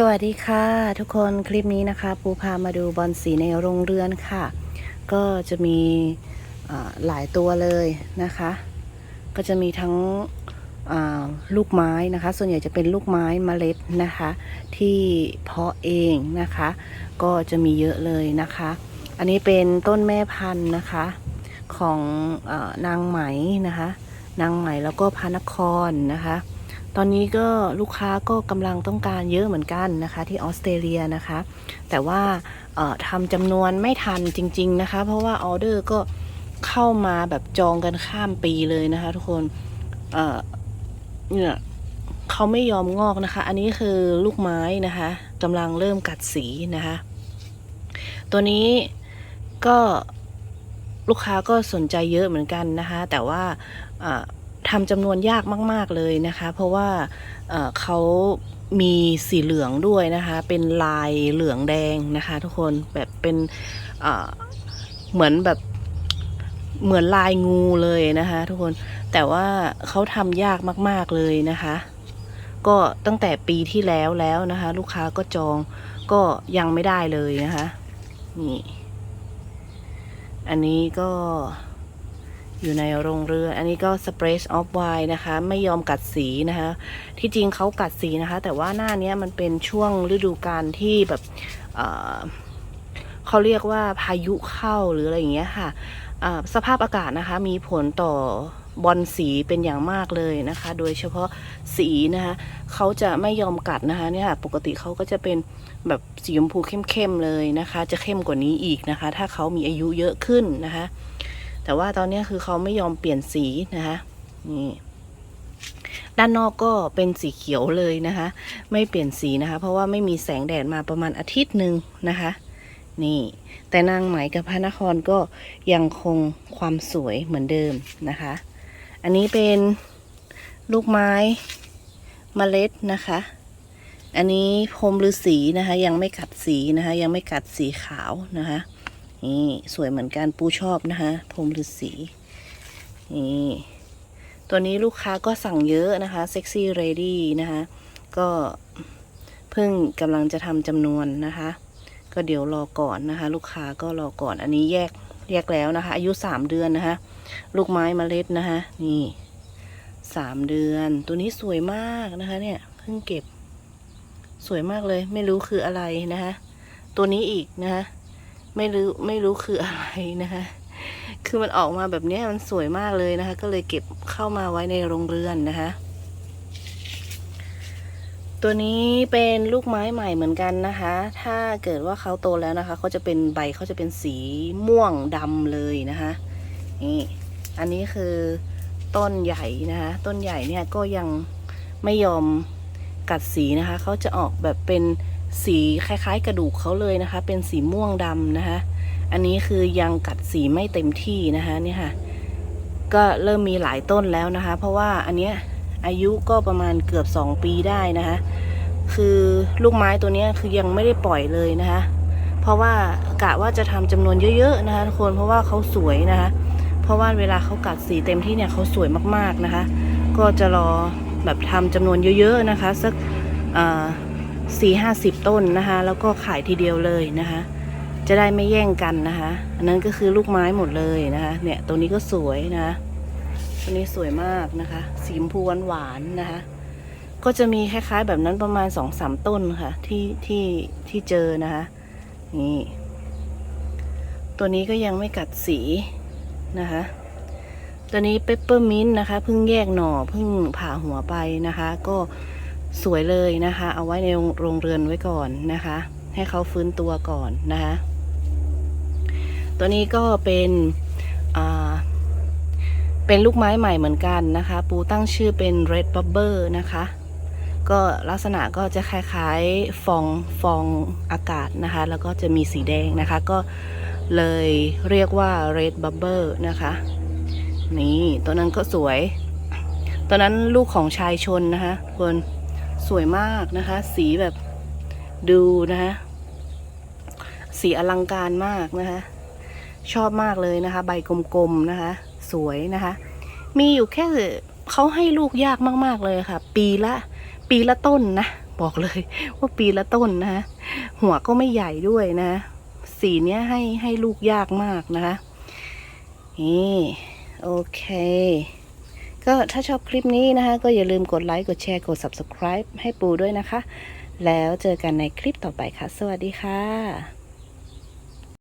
สวัสดีค่ะ ทุกคนคลิปนี้นะคะ ปูพามาดูบอลสีในโรงเรือนค่ะ ก็จะมีหลายตัวเลยนะคะ ก็จะมีทั้งลูกไม้นะคะ ส่วนใหญ่จะเป็นลูกไม้เมล็ดนะคะ ที่เพาะเองนะคะ ก็จะมีเยอะเลยนะคะ อันนี้เป็นต้นแม่พันธุ์นะคะของอนางไหมนะคะ นางไหมแล้วก็พานครนะคะ ตอนนี้ก็ลูกค้าก็กำลังต้องการเยอะเหมือนกันนะคะ ที่ออสเตรเลียนะคะ แต่ว่าทำจำนวนไม่ทันจริง ๆนะคะ เพราะว่าออเดอร์ก็เข้ามาแบบจองกันข้ามปีเลยนะคะ ทุกคนเนี่ยเขาไม่ยอมงอกนะคะ อันนี้คือลูกไม้นะคะกำลังเริ่มกัดสีนะคะ ตัวนี้ก็ลูกค้าก็สนใจเยอะเหมือนกันนะคะ แต่ว่า ทำจำนวนยากมาก ๆเลยนะคะ เพราะว่าเขามีสีเหลืองด้วยนะคะ เป็นลายเหลืองแดงนะคะ ทุกคนแบบเป็นเอ่อเหมือนแบบเหมือนลายงูเลยนะคะ ทุกคนแต่ว่าเขาทำยากมาก ๆเลยนะคะ ก็ตั้งแต่ปีที่แล้วแล้วนะคะ ลูกค้าก็จองก็ยังไม่ได้เลยนะคะนี่อันนี้ก็ อยู่ในโรงเรือนอันนี้ก็ Sprays of Wine นะคะ ไม่ยอมกัดสีนะคะ ที่จริงเขากัดสีนะคะ แต่ว่าหน้านี้มันเป็นช่วงฤดูกาลที่แบบเเขาเรียกว่าพายุเข้าหรืออะไรอย่างเงี้ยค่ะสภาพอากาศนะคะ มีผลต่อบอลสีเป็นอย่างมากเลยนะคะ โดยเฉพาะสีนะคะเขาจะไม่ยอมกัดนะคะเนี่ยค่ะปกติเขาก็จะเป็นแบบสีชมพูเข้มๆเลยนะคะ จะเข้มกว่านี้อีกนะคะ ถ้าเขามีอายุเยอะขึ้นนะคะ แต่ว่าตอนนี้คือเขาไม่ยอมเปลี่ยนสีนะคะนี่ด้านนอกก็เป็นสีเขียวเลยนะคะ ไม่เปลี่ยนสีนะคะ เพราะว่าไม่มีแสงแดดมาประมาณอาทิตย์หนึ่งนะคะ นี่ แต่นางไหมกับพระนครก็ยังคงความสวยเหมือนเดิมนะคะ อันนี้เป็นลูกไม้เมล็ดนะคะ อันนี้พรมฤาษีนะคะ ยังไม่กัดสีนะคะ ยังไม่กัดสีขาวนะคะ นี่สวยเหมือนกันปูชอบนะคะพรมฤาษีนี่ตัวนี้ลูกค้าก็สั่งเยอะนะคะเซ็กซี่เรดี้นะคะก็เพิ่งกำลังจะทำจำนวนนะคะ ก็เดี๋ยวรอก่อนนะคะ ลูกค้าก็รอก่อนอันนี้แยกแยกแล้วนะคะ อายุสามเดือนนะคะ ลูกไม้มเมล็ดนะคะนี่สามเดือน ตัวนี้สวยมากนะคะ เนี่ยเพิ่งเก็บ สวยมากเลย ไม่รู้คืออะไรนะคะ ตัวนี้อีกนะคะ ไม่รู้ไม่รู้คืออะไรนะคะคือมันออกมาแบบนี้มันสวยมากเลยนะคะ ก็เลยเก็บเข้ามาไว้ในโรงเรือนนะคะ ตัวนี้เป็นลูกไม้ใหม่เหมือนกันนะคะ ถ้าเกิดว่าเขาโตแล้วนะคะเขาจะเป็นใบเขาจะเป็นสีม่วงดำเลยนะคะนี่อันนี้คือต้นใหญ่นะคะต้นใหญ่เนี่ยก็ยังไม่ยอมกัดสีนะคะเขาจะออกแบบเป็น สีคล้ายๆ กระดูกเขาเลยนะคะ เป็นสีม่วงดำนะคะ อันนี้คือยังกัดสีไม่เต็มที่นะคะนี่ค่ะ ก็เริ่มมีหลายต้นแล้วนะคะ เพราะว่าอันเนี้ยอายุก็ประมาณเกือบ 2 ปีได้นะคะ คือลูกไม้ตัวเนี้ยคือยังไม่ได้ปล่อยเลยนะคะ เพราะว่ากะว่าจะทำจำนวนเยอะๆนะคะทุกคนเพราะว่าเขาสวยนะคะ เพราะว่าเวลาเขากัดสีเต็มที่เนี่ยเขาสวยมากๆนะคะ ก็จะรอแบบทำจำนวนเยอะ ๆนะคะ สัก สี่ห้าสิบต้นนะคะ แล้วก็ขายทีเดียวเลยนะคะ จะได้ไม่แย่งกันนะคะ อันนั้นก็คือลูกไม้หมดเลยนะคะ เนี่ยตัวนี้ก็สวยนะคะตัวนี้สวยมากนะคะ สีชมพูหวานๆนะคะ ก็จะมีคล้ายๆแบบนั้นประมาณสองสามต้นค่ะ ที่ที่ที่เจอนะคะ นี่ ตัวนี้ก็ยังไม่กัดสีนะคะตัวนี้เปปเปอร์มินต์นะคะเพิ่งแยกหน่อเพิ่งผ่าหัวไปนะคะ ก็ สวยเลยนะคะ เอาไว้ในโรงเรือนไว้ก่อนนะคะ ให้เขาฟื้นตัวก่อนนะคะ ตัวนี้ก็เป็นเป็นลูกไม้ใหม่เหมือนกันนะคะ ปูตั้งชื่อเป็น Red Bubble นะคะ ก็ลักษณะก็จะคล้ายๆฟองฟองอากาศนะคะ แล้วก็จะมีสีแดงนะคะ ก็เลยเรียกว่า Red Bubble นะคะ นี่ตัวนั้นก็สวยตัวนั้นลูกของชายชนนะคะคน สวยมากนะคะ สีแบบดูนะคะสีอลังการมากนะคะ ชอบมากเลยนะคะ ใบกลมๆนะคะ สวยนะคะ มีอยู่แค่เขาให้ลูกยากมาก ๆเลยค่ะ ปีละปีละต้นนะ บอกเลยว่าปีละต้นนะหัวก็ไม่ใหญ่ด้วยนะสีเนี้ยให้ให้ลูกยากมากนะคะนี่โอเค ก็ถ้าชอบคลิปนี้นะคะ ก็อย่าลืมกดไลค์ กดแชร์ กด subscribe ให้ปูด้วยนะคะ แล้วเจอกันในคลิปต่อไปค่ะ สวัสดีค่ะ